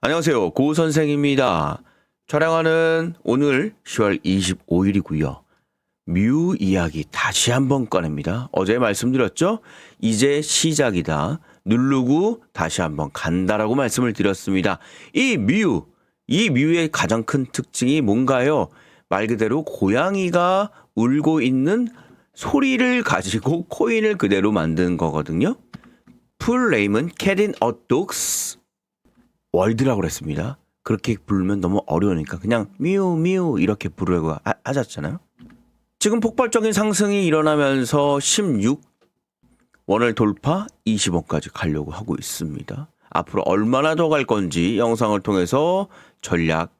안녕하세요. 고 선생입니다. 촬영하는 오늘 10월 25일이고요. 뮤 이야기 다시 한번 꺼냅니다. 어제 말씀드렸죠? 이제 시작이다. 누르고 다시 한번 간다라고 말씀을 드렸습니다. 이 뮤, 이 뮤의 가장 큰 특징이 뭔가요? 말 그대로 고양이가 울고 있는 소리를 가지고 코인을 그대로 만든 거거든요. 풀네임은 캣인 어독스 월드라고 그랬습니다. 그렇게 부르면 너무 어려우니까 그냥 미우 미우 이렇게 부르려고 하, 하셨잖아요. 지금 폭발적인 상승이 일어나면서 16 원을 돌파 20원까지 가려고 하고 있습니다. 앞으로 얼마나 더 갈 건지 영상을 통해서 전략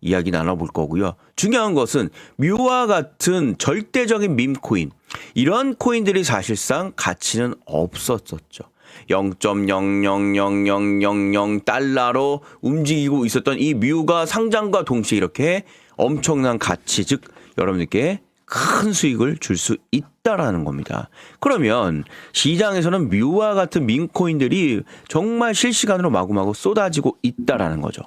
이야기 나눠볼 거고요. 중요한 것은 뮤와 같은 절대적인 밈 코인 이런 코인들이 사실상 가치는 없었었죠. 0.000000 달러로 움직이고 있었던 이 뮤가 상장과 동시에 이렇게 엄청난 가치 즉 여러분들께 큰 수익을 줄 수 있다라는 겁니다. 그러면 시장에서는 뮤와 같은 밈코인들이 정말 실시간으로 마구마구 쏟아지고 있다라는 거죠.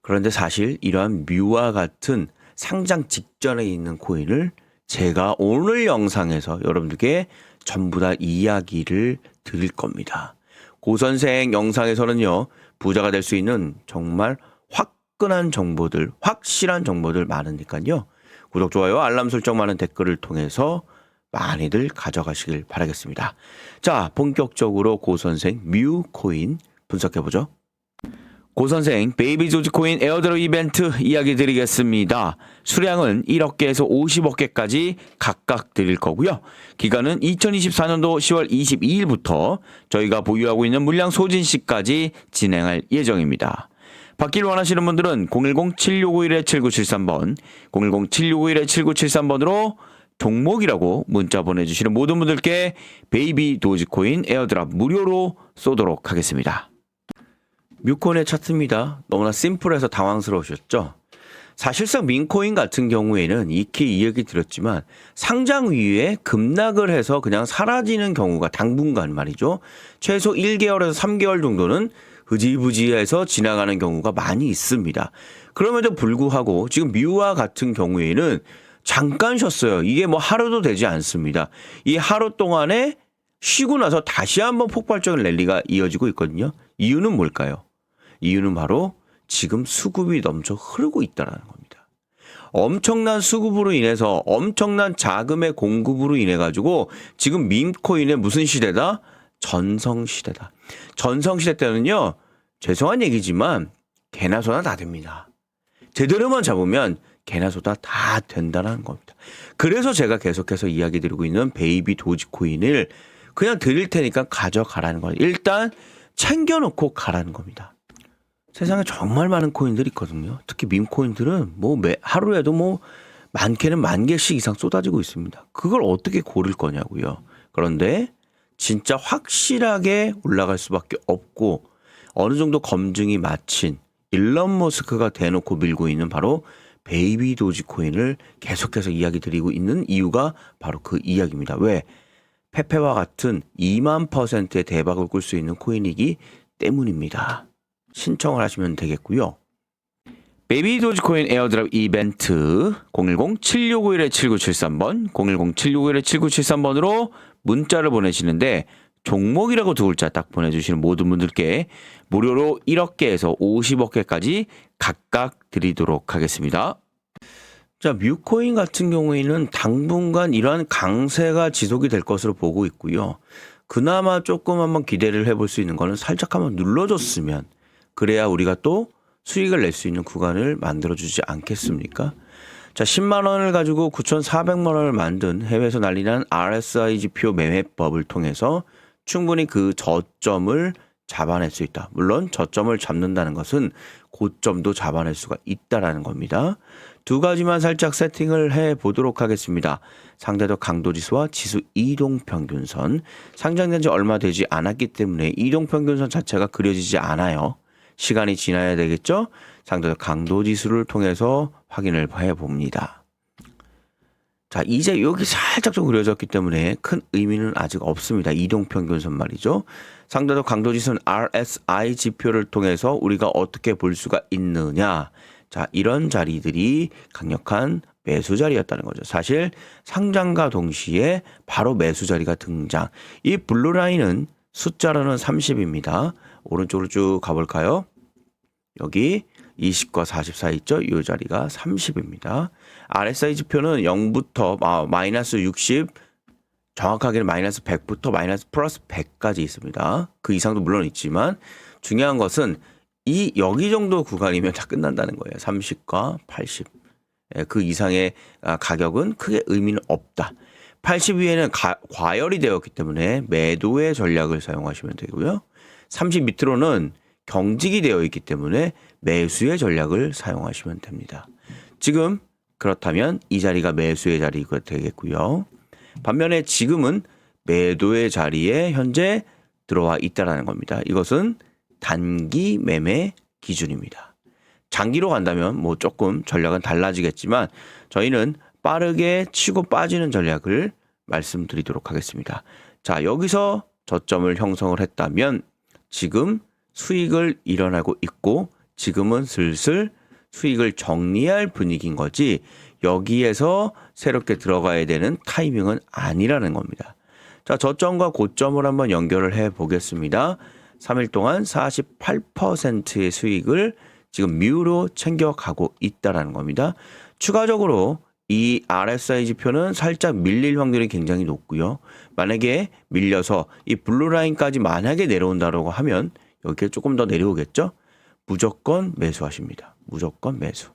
그런데 사실 이러한 뮤와 같은 상장 직전에 있는 코인을 제가 오늘 영상에서 여러분들께 전부 다 이야기를 드릴 겁니다. 고 선생 영상에서는요, 부자가 될 수 있는 정말 화끈한 정보들, 확실한 정보들 많으니까요. 구독, 좋아요, 알람 설정 많은 댓글을 통해서 많이들 가져가시길 바라겠습니다. 자, 본격적으로 고 선생 뮤 코인 분석해 보죠. 고 선생 베이비 조지코인 에어드로 이벤트 이야기 드리겠습니다. 수량은 1억 개에서 50억 개까지 각각 드릴 거고요. 기간은 2024년도 10월 22일부터 저희가 보유하고 있는 물량 소진 시까지 진행할 예정입니다. 받길 원하시는 분들은 010-7651-7973번, 010-7651-7973번으로 종목이라고 문자 보내주시는 모든 분들께 베이비 도지코인 에어드랍 무료로 쏘도록 하겠습니다. 뮤콘의 차트입니다. 너무나 심플해서 당황스러우셨죠? 사실상 민코인 같은 경우에는 익히 이야기 드렸지만 상장 이후에 급락을 해서 그냥 사라지는 경우가 당분간 말이죠. 최소 1개월에서 3개월 정도는 흐지부지해서 지나가는 경우가 많이 있습니다. 그럼에도 불구하고 지금 뮤와 같은 경우에는 잠깐 쉬었어요. 이게 뭐 하루도 되지 않습니다. 이 하루 동안에 쉬고 나서 다시 한번 폭발적인 랠리가 이어지고 있거든요. 이유는 뭘까요? 이유는 바로 지금 수급이 넘쳐 흐르고 있다라는 겁니다. 엄청난 수급으로 인해서 엄청난 자금의 공급으로 인해 가지고 지금 밈코인의 무슨 시대다? 전성 시대다. 전성 시대 때는요. 죄송한 얘기지만 개나 소나 다 됩니다. 제대로만 잡으면 개나 소나 다 된다는 겁니다. 그래서 제가 계속해서 이야기 드리고 있는 베이비 도지코인을 그냥 드릴 테니까 가져가라는 거예요. 일단 챙겨놓고 가라는 겁니다. 세상에 정말 많은 코인들이 있거든요. 특히 밈 코인들은 뭐 매, 하루에도 뭐 많게는 만 개씩 이상 쏟아지고 있습니다. 그걸 어떻게 고를 거냐고요. 그런데 진짜 확실하게 올라갈 수밖에 없고 어느 정도 검증이 마친 일론 머스크가 대놓고 밀고 있는 바로 베이비 도지 코인을 계속해서 이야기 드리고 있는 이유가 바로 그 이야기입니다. 왜? 페페와 같은 2만 퍼센트의 대박을 꿀 수 있는 코인이기 때문입니다. 신청을 하시면 되겠고요. 베이비 도지코인 에어드랍 이벤트 010-7651-7973번 010-7651-7973번으로 문자를 보내시는데 종목이라고 두 글자 딱 보내주시는 모든 분들께 무료로 1억 개에서 50억 개까지 각각 드리도록 하겠습니다. 자, 뮤코인 같은 경우에는 당분간 이러한 강세가 지속이 될 것으로 보고 있고요. 그나마 조금 한번 기대를 해볼 수 있는 거는 살짝 한번 눌러줬으면 그래야 우리가 또 수익을 낼 수 있는 구간을 만들어 주지 않겠습니까? 자, 10만 원을 가지고 9,400만 원을 만든 해외에서 난리난 RSI 지표 매매법을 통해서 충분히 그 저점을 잡아낼 수 있다. 물론 저점을 잡는다는 것은 고점도 잡아낼 수가 있다라는 겁니다. 두 가지만 살짝 세팅을 해 보도록 하겠습니다. 상대적 강도 지수와 지수 이동 평균선. 상장된 지 얼마 되지 않았기 때문에 이동 평균선 자체가 그려지지 않아요. 시간이 지나야 되겠죠? 상대적 강도 지수를 통해서 확인을 해 봅니다. 자, 이제 여기 살짝 좀 그려졌기 때문에 큰 의미는 아직 없습니다. 이동 평균선 말이죠. 상대적 강도 지수는 RSI 지표를 통해서 우리가 어떻게 볼 수가 있느냐. 자, 이런 자리들이 강력한 매수 자리였다는 거죠. 사실 상장과 동시에 바로 매수 자리가 등장. 이 블루 라인은 숫자로는 30입니다. 오른쪽으로 쭉 가볼까요? 여기 20과 40 사이 있죠? 이 자리가 30입니다. RSI 지표는 0부터 아, 마이너스 60, 정확하게는 마이너스 100부터 마이너스 플러스 100까지 있습니다. 그 이상도 물론 있지만 중요한 것은 이 여기 정도 구간이면 다 끝난다는 거예요. 30과 80. 예, 그 이상의 아, 가격은 크게 의미는 없다. 80 위에는 가, 과열이 되었기 때문에 매도의 전략을 사용하시면 되고요. 30 밑으로는 경직이 되어 있기 때문에 매수의 전략을 사용하시면 됩니다. 지금 그렇다면 이 자리가 매수의 자리가 되겠고요. 반면에 지금은 매도의 자리에 현재 들어와 있다라는 겁니다. 이것은 단기 매매 기준입니다. 장기로 간다면 뭐 조금 전략은 달라지겠지만 저희는 빠르게 치고 빠지는 전략을 말씀드리도록 하겠습니다. 자, 여기서 저점을 형성을 했다면 지금 수익을 일어나고 있고 지금은 슬슬 수익을 정리할 분위기인 거지 여기에서 새롭게 들어가야 되는 타이밍은 아니라는 겁니다. 자, 저점과 고점을 한번 연결을 해 보겠습니다. 3일 동안 48%의 수익을 지금 뮤로 챙겨가고 있다라는 겁니다. 추가적으로 이 RSI 지표는 살짝 밀릴 확률이 굉장히 높고요. 만약에 밀려서 이 블루 라인까지 만약에 내려온다라고 하면 여기에 조금 더 내려오겠죠? 무조건 매수하십니다. 무조건 매수.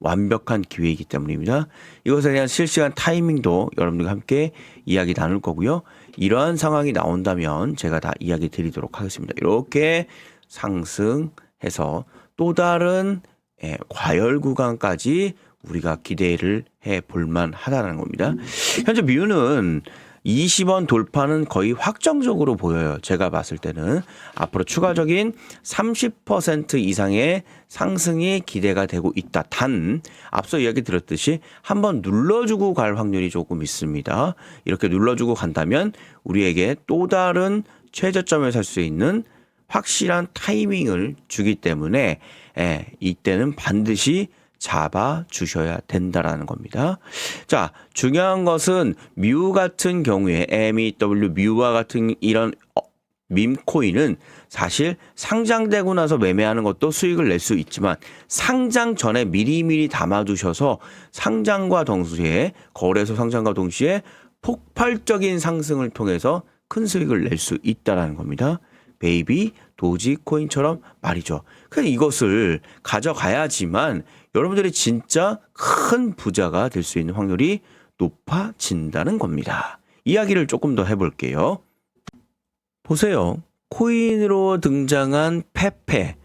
완벽한 기회이기 때문입니다. 이것에 대한 실시간 타이밍도 여러분들과 함께 이야기 나눌 거고요. 이러한 상황이 나온다면 제가 다 이야기 드리도록 하겠습니다. 이렇게 상승해서 또 다른 예, 과열 구간까지 우리가 기대를 해 볼만 하다는 겁니다. 현재 미유는 20원 돌파는 거의 확정적으로 보여요. 제가 봤을 때는 앞으로 추가적인 30% 이상의 상승이 기대가 되고 있다. 단 앞서 이야기 드렸듯이 한번 눌러주고 갈 확률이 조금 있습니다. 이렇게 눌러주고 간다면 우리에게 또 다른 최저점에 살 수 있는 확실한 타이밍을 주기 때문에 예, 이때는 반드시 잡아 주셔야 된다라는 겁니다. 자, 중요한 것은 뮤 같은 경우에 MEW 뮤와 같은 이런 어, 밈코인은 사실 상장되고 나서 매매하는 것도 수익을 낼 수 있지만 상장 전에 미리미리 담아두셔서 상장과 동시에 거래소 상장과 동시에 폭발적인 상승을 통해서 큰 수익을 낼 수 있다라는 겁니다. 베이비 도지코인처럼 말이죠. 그냥 이것을 가져가야지만 여러분들이 진짜 큰 부자가 될 수 있는 확률이 높아진다는 겁니다. 이야기를 조금 더 해볼게요. 보세요. 코인으로 등장한 페페.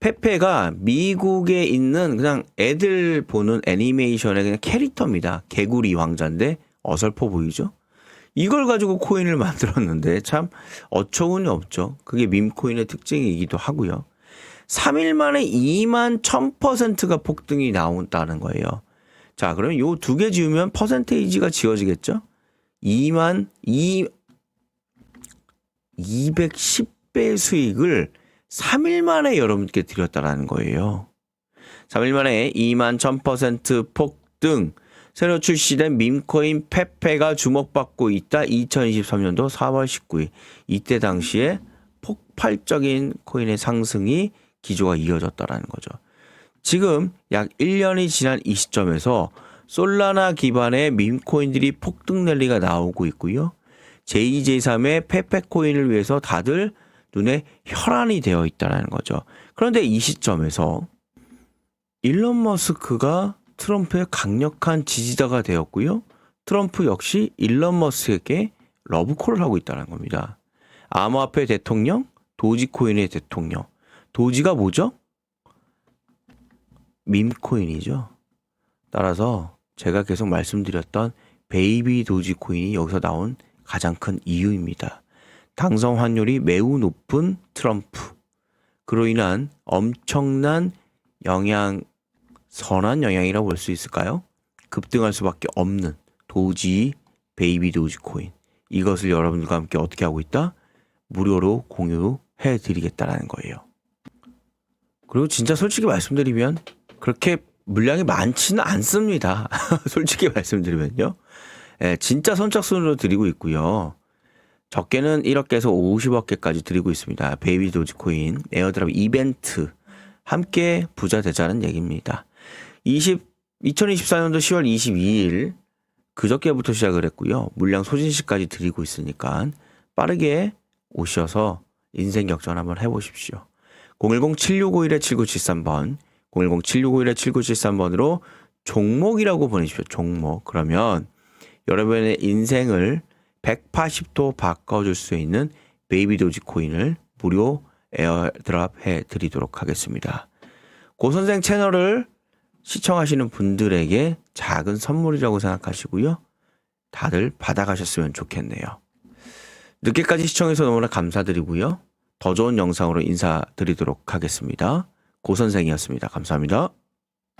페페가 미국에 있는 그냥 애들 보는 애니메이션의 그냥 캐릭터입니다. 개구리 왕자인데 어설퍼 보이죠? 이걸 가지고 코인을 만들었는데 참 어처구니 없죠. 그게 밈코인의 특징이기도 하고요. 3일 만에 2만 1000%가 폭등이 나온다는 거예요. 자, 그러면 요 두 개 지우면 퍼센테이지가 지워지겠죠? 2만 2 210배 수익을 3일 만에 여러분께 드렸다라는 거예요. 3일 만에 2만 1000% 폭등. 새로 출시된 밈코인 페페가 주목받고 있다. 2023년도 4월 19일. 이때 당시에 폭발적인 코인의 상승이 기조가 이어졌다라는 거죠. 지금 약 1년이 지난 이 시점에서 솔라나 기반의 밈코인들이 폭등 랠리가 나오고 있고요. j j 3의 페페코인을 위해서 다들 눈에 혈안이 되어 있다는 거죠. 그런데 이 시점에서 일론 머스크가 트럼프의 강력한 지지자가 되었고요. 트럼프 역시 일론 머스크에게 러브콜을 하고 있다는 겁니다. 암호화폐 대통령, 도지코인의 대통령. 도지가 뭐죠? 밈코인이죠. 따라서 제가 계속 말씀드렸던 베이비 도지코인이 여기서 나온 가장 큰 이유입니다. 당선 환율이 매우 높은 트럼프. 그로 인한 엄청난 영향, 선한 영향이라고 볼 수 있을까요? 급등할 수밖에 없는 도지 베이비 도지 코인 이것을 여러분들과 함께 어떻게 하고 있다? 무료로 공유해 드리겠다라는 거예요. 그리고 진짜 솔직히 말씀드리면 그렇게 물량이 많지는 않습니다. 솔직히 말씀드리면요. 예, 진짜 선착순으로 드리고 있고요. 적게는 1억개에서 50억개까지 드리고 있습니다. 베이비 도지코인 에어드랍 이벤트 함께 부자 되자는 얘기입니다. 20, 2024년도 10월 22일 그저께부터 시작을 했고요. 물량 소진시까지 드리고 있으니까 빠르게 오셔서 인생 역전 한번 해보십시오. 010-7651-7973번, 010-7651-7973번으로 종목이라고 보내십시오. 종목. 그러면 여러분의 인생을 180도 바꿔줄 수 있는 베이비 도지 코인을 무료 에어드랍 해 드리도록 하겠습니다. 고 선생 채널을 시청하시는 분들에게 작은 선물이라고 생각하시고요. 다들 받아가셨으면 좋겠네요. 늦게까지 시청해서 너무나 감사드리고요. 더 좋은 영상으로 인사드리도록 하겠습니다. 고 선생이었습니다. 감사합니다.